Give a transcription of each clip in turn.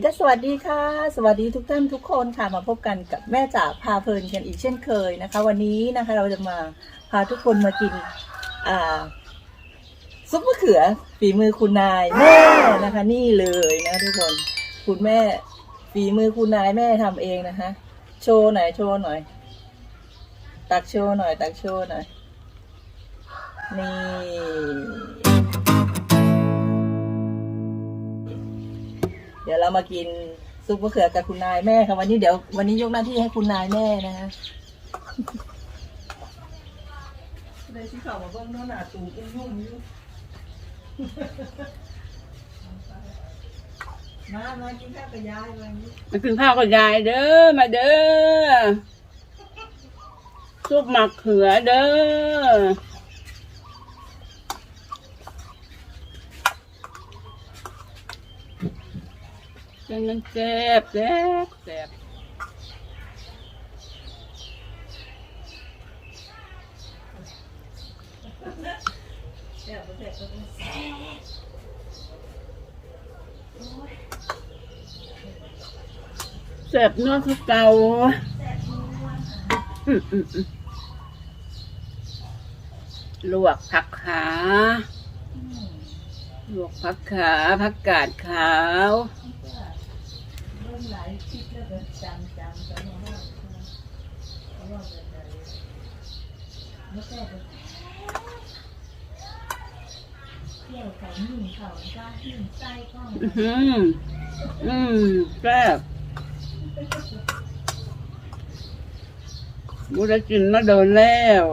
สวีดัสสวัสดีค่ะ สวัสดีทุกท่านทุกคนค่ะมาพบกันกับแม่จ๋าพาเพลินกันอีกเช่นเคยนะคะ วันนี้นะคะเราจะมาพาทุกคนมากินซุปมะเขือฝีมือคุณนายแม่นะคะ นี่เลยนะทุกคนคุณแม่ฝีมือคุณนายแม่ทำเองนะคะ โชว์หน่อยโชว์หน่อย ตักโชว์หน่อย ตักโชว์หน่อยนี่ เดี๋ยวเรามากินซุปมะเขือกับคุณนายแม่ค่ะวันนี้เดี๋ยววันนี้ยกหน้าที่ให้คุณนายแม่นะฮะได้ที่ข่ามาเบิ้งโน่นหนาตูกุ้งยุ่งยู่มามากินข้าวกับยายวันนี้มากินข้าวกับยายเด้อมาเด้อซุปหมักเขือเด้อ เป็นมันแซ่บแซ่บแซ่บแซ่บบ่แซ่บก็ต้องแซ่บแซ่บเนื้อคือเก่าอืมอืมอืมลวกผักขาลวกผักขาผักกาดขาว เริ่มหลายคลิปแล้วก็ จำจำจำว่าเพราว่าแบบไหนไม่แซ่บเลยเที่ยวเขาหนึ่งเขาก้าหนึ่งไส้ก้องอือหืออืมแซ่บบุได้กินมาโดนแล้ว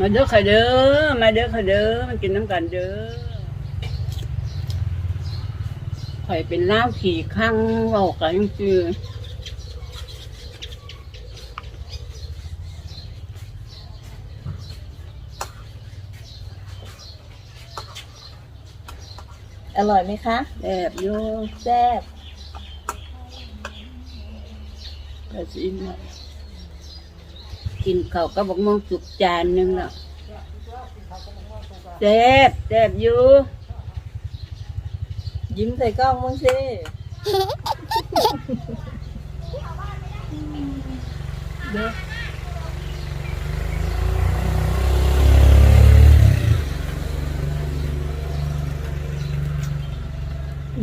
มาเด้อค่ะเด้อ มาเด้อค่ะเด้อ มากินน้ำกันเด้อข่อยเป็นล่าวขี่ข้างเว่ากันคืออร่อยไหมคะแซ่บโยแซ่บก็สินละ กินเขาก็บอกมองสุกจานหนึ่งแล้วแซ่บแซ่บอยู่ ยิ้มใส่กล้องมั้งสิเด้อ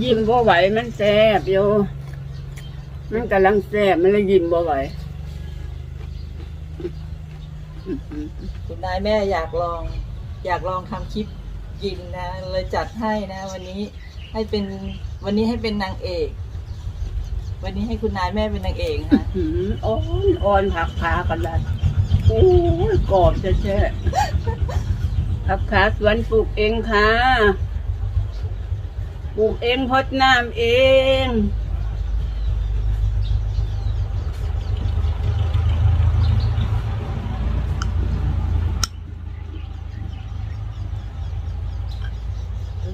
ยิ้มบ่ไหวมันแซ่บอยู่ มันกำลังแซ่บมันเลยยิ้มบ่ไหว คุณนายแม่อยากลอง อยากลองทำคลิปกินนะเลยจัดให้นะ วันนี้ให้เป็นวันนี้ให้เป็นนางเอก วันนี้ให้คุณนายแม่เป็นนางเอกค่ะ หืมอ่อนอ่อนผักขากันได้โอ้ยกรอบจะแช่ผักขาสวนปลูกเองค่ะ ปลูกเองพดน้ำเอง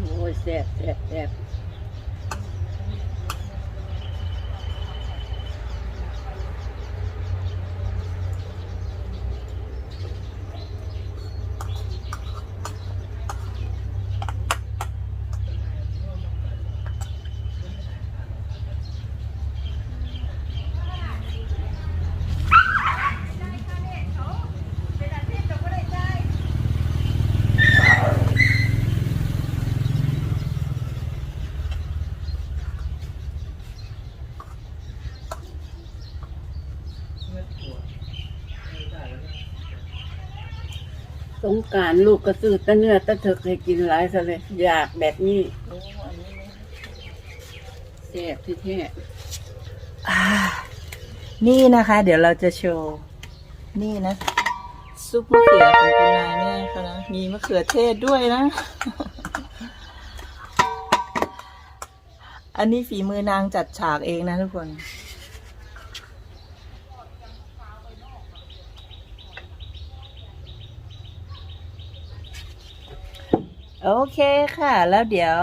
โอ้ยแงกรารลูกก็ซื้อแตะเนื้อแตะเถกให้กินหลายซะเลยอยากแบบนี้แซ่บที่แท้ อ่านี่นะคะ เดี๋ยวเราจะโชว์ นี่นะ ซุปมะเขือของคุณนายแม่เขานะ มีมะเขือเทศด้วยนะ อันนี้ฝีมือนางจัดฉากเองนะทุกคน โอเคค่ะ แล้วเดี๋ยว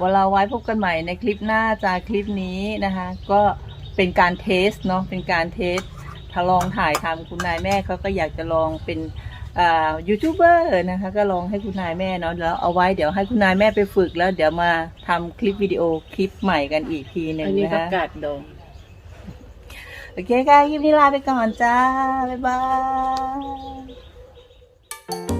วันเราไว้พบกันใหม่ในคลิปหน้าจากคลิปนี้นะคะ ก็เป็นการเทสเนาะเป็นการเทสถ้าลองถ่ายทำคุณนายแม่เขาก็อยากจะลองเป็นอ่ายูทูบเบอร์นะคะก็ลองให้คุณนายแม่เนาะแล้วเอาไว้เดี๋ยวให้คุณนายแม่ไปฝึกแล้ว เดี๋ยวมาทำคลิปวิดีโอคลิปใหม่กันอีกทีหนึ่อังนนี้นะประคะกาศดองโอเคค่ะคลิปนี้ลาไปก่อนจ้า บ๊ายบาย